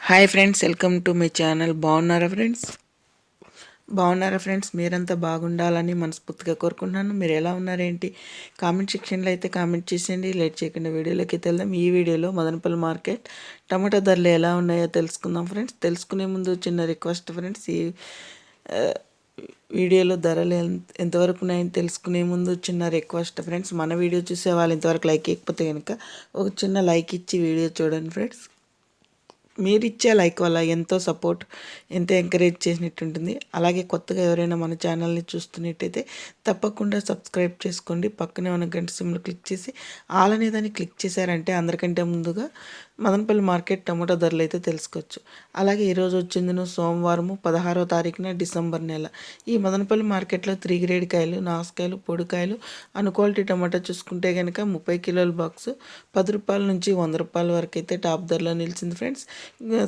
Hi friends welcome to my channel బాగున్నారా friends బాగున్నారా friends మీరంతా బాగుండాలని మనస్ఫూర్తిగా కోరుకుంటున్నాను. మీరు ఎలా ఉన్నారేంటి? కామెంట్ సెక్షన్లో అయితే కామెంట్ చేసేయండి. లేట్ చేయకుండా వీడియోలోకి వెళ్దాం. ఈ వీడియోలో మదనపల్లి మార్కెట్ టమాటా ధరలు ఎలా ఉన్నాయో తెలుసుకుందాం ఫ్రెండ్స్ తెలుసుకునే ముందు చిన్న రిక్వెస్ట్ ఫ్రెండ్స్ ఈ వీడియోలో ధరలు ఎంతవరకు ఉన్నాయని తెలుసుకునే ముందు చిన్న రిక్వెస్ట్ ఫ్రెండ్స్ మన వీడియో చూసే వాళ్ళు ఇంతవరకు లైక్ ఇవ్వకపోతే కనుక ఒక చిన్న లైక్ ఇచ్చి వీడియో చూడండి ఫ్రెండ్స్ మీరు ఇచ్చే లైక్ వల్ల ఎంతో సపోర్ట్ ఎంతో ఎంకరేజ్ చేసినట్టు ఉంటుంది అలాగే కొత్తగా ఎవరైనా మన ఛానల్ని చూస్తున్నట్టయితే తప్పకుండా సబ్స్క్రైబ్ చేసుకోండి. పక్కనే ఉన్న గంట సిమ్లు క్లిక్ చేసి ఆల్ అనే దాన్ని క్లిక్ చేశారంటే అందరికంటే ముందుగా మదనపల్లి మార్కెట్ టమాటా ధరలు అయితే తెలుసుకోవచ్చు. అలాగే ఈరోజు వచ్చిందిన సోమవారము పదహారో తారీఖున డిసెంబర్ నెల. ఈ మదనపల్లి మార్కెట్లో త్రీ గ్రేడ్ కాయలు నాసుకాయలు పొడికాయలు అను క్వాలిటీ టమాటా చూసుకుంటే కనుక ముప్పై కిలోల బాక్స్ పది రూపాయల నుంచి వంద రూపాయల వరకు అయితే టాప్ ధరలో నిలిచింది ఫ్రెండ్స్.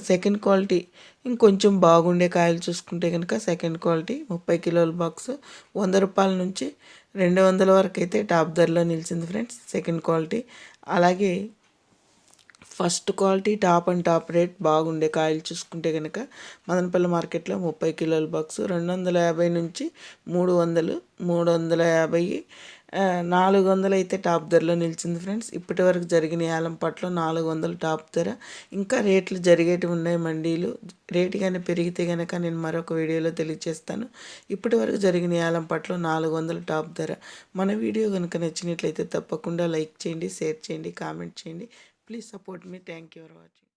సెకండ్ క్వాలిటీ ఇంకొంచెం బాగుండే కాయలు చూసుకుంటే కనుక సెకండ్ క్వాలిటీ ముప్పై కిలోల బాక్స్ వంద రూపాయల నుంచి రెండు వందల వరకు అయితే టాప్ ధరలో నిలిచింది ఫ్రెండ్స్ సెకండ్ క్వాలిటీ అలాగే first quality top and top rate బాగుండే కాయలు చూసుకుంటే కనుక మదనపల్లి మార్కెట్లో ముప్పై కిలోల బాక్స్ రెండు వందల యాభై నుంచి మూడు వందలు మూడు వందల యాభై నాలుగు వందలు అయితే టాప్ ధరలో నిలిచింది ఫ్రెండ్స్. ఇప్పటి వరకు జరిగిన ఏలం పట్ల నాలుగు వందలు టాప్ ధర. ఇంకా రేట్లు జరిగేటివి ఉన్నాయి మండీలు. రేటు కానీ పెరిగితే కనుక నేను మరొక వీడియోలో తెలియజేస్తాను. ఇప్పటి వరకు జరిగిన ఏలం పట్ల నాలుగు వందలు టాప్ ధర. మన వీడియో కనుక నచ్చినట్లయితే తప్పకుండా లైక్ చేయండి షేర్ చేయండి కామెంట్ చేయండి. please support me thank you for watching